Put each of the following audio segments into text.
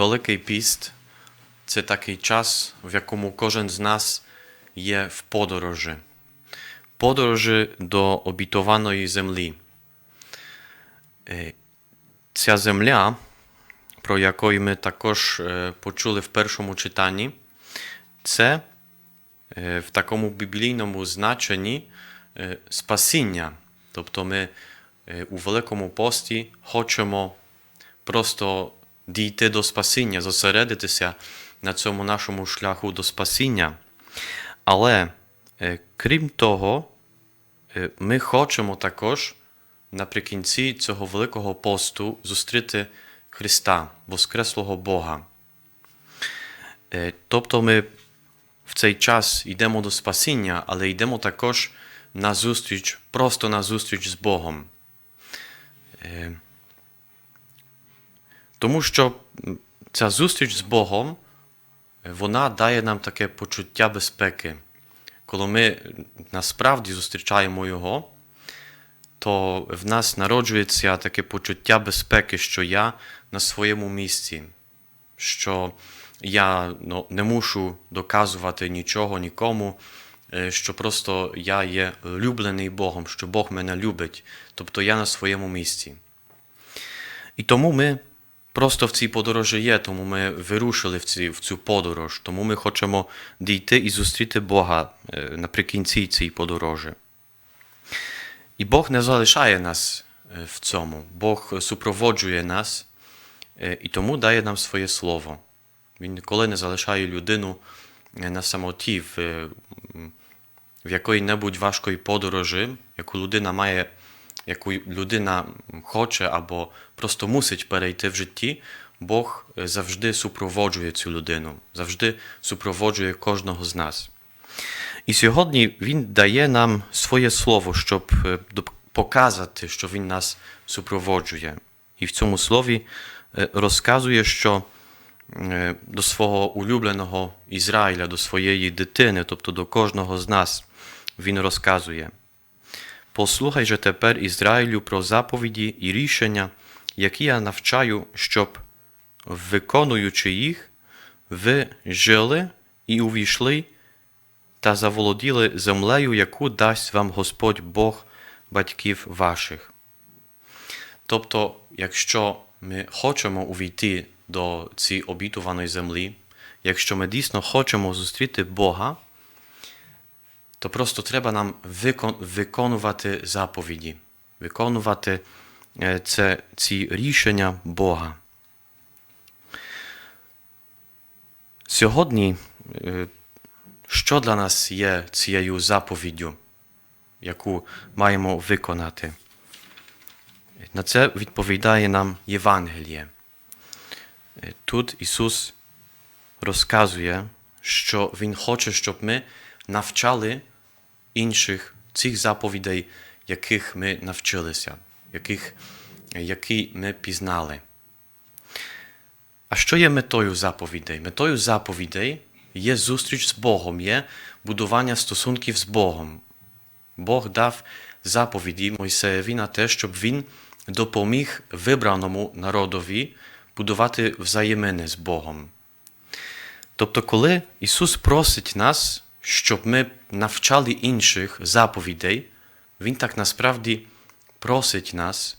Великий піст це такий час, в якому кожен з нас є в подорожі, подорожі до обітованої землі. Е, Ця земля, про яку ми також е, почули в першому читанні, це е, в такому біблійному значенні спасіння. Тобто ми у Великому пості хочемо просто дійти до спасіння, зосередитися на цьому нашому шляху до спасіння. Але е, крім того, е, ми хочемо також наприкінці цього Великого посту зустріти Христа, Воскреслого Бога. Е, Тобто ми в цей час йдемо до спасіння, але йдемо також на зустріч, просто на зустріч з Богом. Тому що ця зустріч з Богом, е, вона дає нам таке почуття безпеки. Коли ми насправді зустрічаємо Його, то в нас народжується таке почуття безпеки, що я на своєму місці, що я ну, не мушу доказувати нічого нікому, е, що просто я є люблений Богом, що Бог мене любить, тобто я на своєму місці. І тому ми просто в цій подорожі є, тому ми вирушили в, ці, в цю подорож, тому ми хочемо дійти і зустріти Бога е, наприкінці цієї подорожі. І Бог не залишає нас е, в цьому. Бог супроводжує нас е, і тому дає нам своє слово. Він ніколи не залишає людину на самоті в, в якої-небудь важкої подорожі, яку людина має, яку людина хоче або просто мусить перейти в житті. Бог е, завжди супроводжує цю людину, завжди супроводжує кожного з нас. І сьогодні Він дає нам своє слово, щоб е, показати, що Він нас супроводжує. І в цьому слові е, розказує, що до свого улюбленого Ізраїля, до своєї дитини, тобто до кожного з нас, Він розказує. Послухай же тепер Ізраїлю про заповіді і рішення, які я навчаю, щоб, виконуючи їх, ви жили і увійшли та заволоділи землею, яку дасть вам Господь Бог батьків ваших. Тобто, якщо ми хочемо увійти до цієї обітуваної землі, якщо ми дійсно хочемо зустріти Бога, то просто треба нам викон- виконувати заповіді, виконувати це, ці рішення Бога. Сьогодні е, що для нас є цією заповіддю, яку маємо виконати? На це відповідає нам Євангеліє. Е, Тут Ісус розказує, що Він хоче, щоб ми навчали інших цих заповідей, яких ми навчилися, яких, які ми пізнали. А що є метою заповідей? Метою заповідей є зустріч з Богом, є будування стосунків з Богом. Бог дав заповіді Мойсеєві на те, щоб він допоміг вибраному народові будувати взаємини з Богом. Тобто, коли Ісус просить нас, щоб ми навчали інших заповідей, Він так насправді просить нас,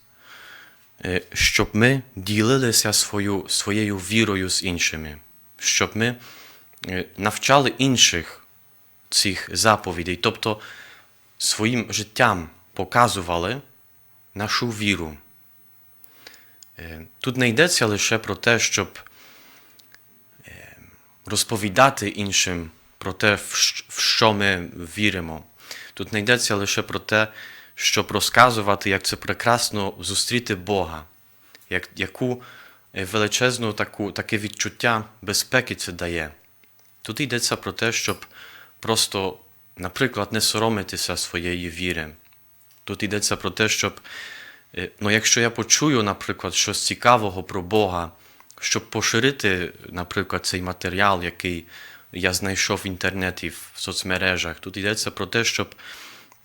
е, щоб ми ділилися свою, своєю вірою з іншими, щоб ми е, навчали інших цих заповідей, тобто своїм життям показували нашу віру. Е, Тут не йдеться лише про те, щоб розповідати іншим про те, в що ми віримо. Тут не йдеться лише про те, щоб розказувати, як це прекрасно зустріти Бога, як, яку е, величезну таку, таке відчуття безпеки це дає. Тут йдеться про те, щоб просто, наприклад, не соромитися своєї віри. Тут йдеться про те, щоб, е, ну, якщо я почую, наприклад, щось цікавого про Бога, щоб поширити, наприклад, цей матеріал, який я знайшов в інтернеті, в соцмережах, тут йдеться про те, щоб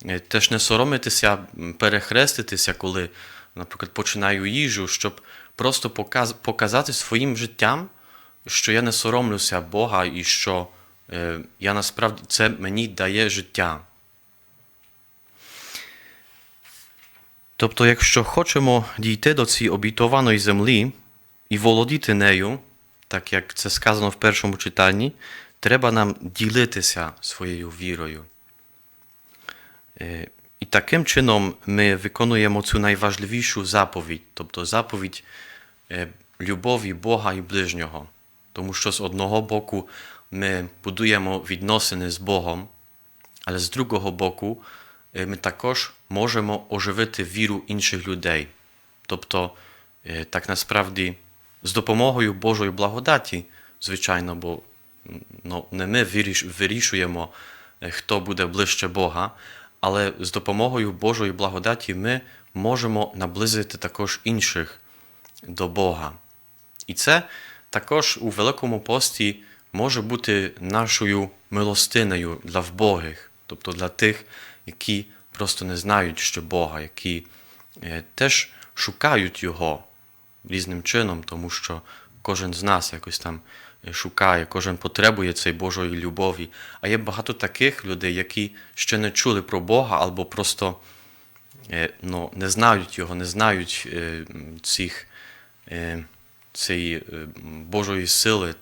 е, теж не соромитися, перехреститися, коли, наприклад, починаю їжу, щоб просто показ- показати своїм життям, що я не соромлюся Бога і що е, я насправді це мені дає життя. Тобто, якщо хочемо дійти до цієї обітованої землі і володіти нею, так як це сказано в першому читанні, треба нам ділитися своєю вірою. Е, І таким чином ми виконуємо цю найважливішу заповідь, тобто заповідь е, любові Бога і ближнього. Тому що з одного боку ми будуємо відносини з Богом, але з другого боку е, ми також можемо оживити віру інших людей. Тобто, так насправді, з допомогою Божої благодаті, звичайно, бо ну, не ми виріш- вирішуємо, е, хто буде ближче Бога, але з допомогою Божої благодаті ми можемо наблизити також інших до Бога. І це також у Великому пості може бути нашою милостинею для вбогих, тобто для тих, які просто не знають, що Бога, які е, теж шукають Його різним чином, тому що кожен з нас якось там шукає, кожен потребує цієї Божої любові. А є багато таких людей, які ще не чули про Бога або просто е, ну, не знають його, не знають е, цих, е, цієї Божої сили,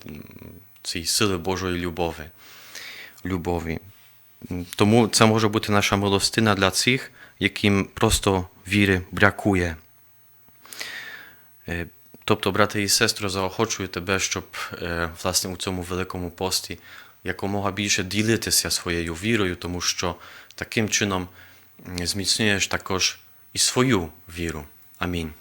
цієї сили Божої любові. любові. Тому це може бути наша милостина для цих, яким просто віри бракує. Тобто, брати і сестри, заохочую тебе, щоб е, власне у цьому великому пості якомога більше ділитися своєю вірою, тому що таким чином зміцнюєш також і свою віру. Амінь.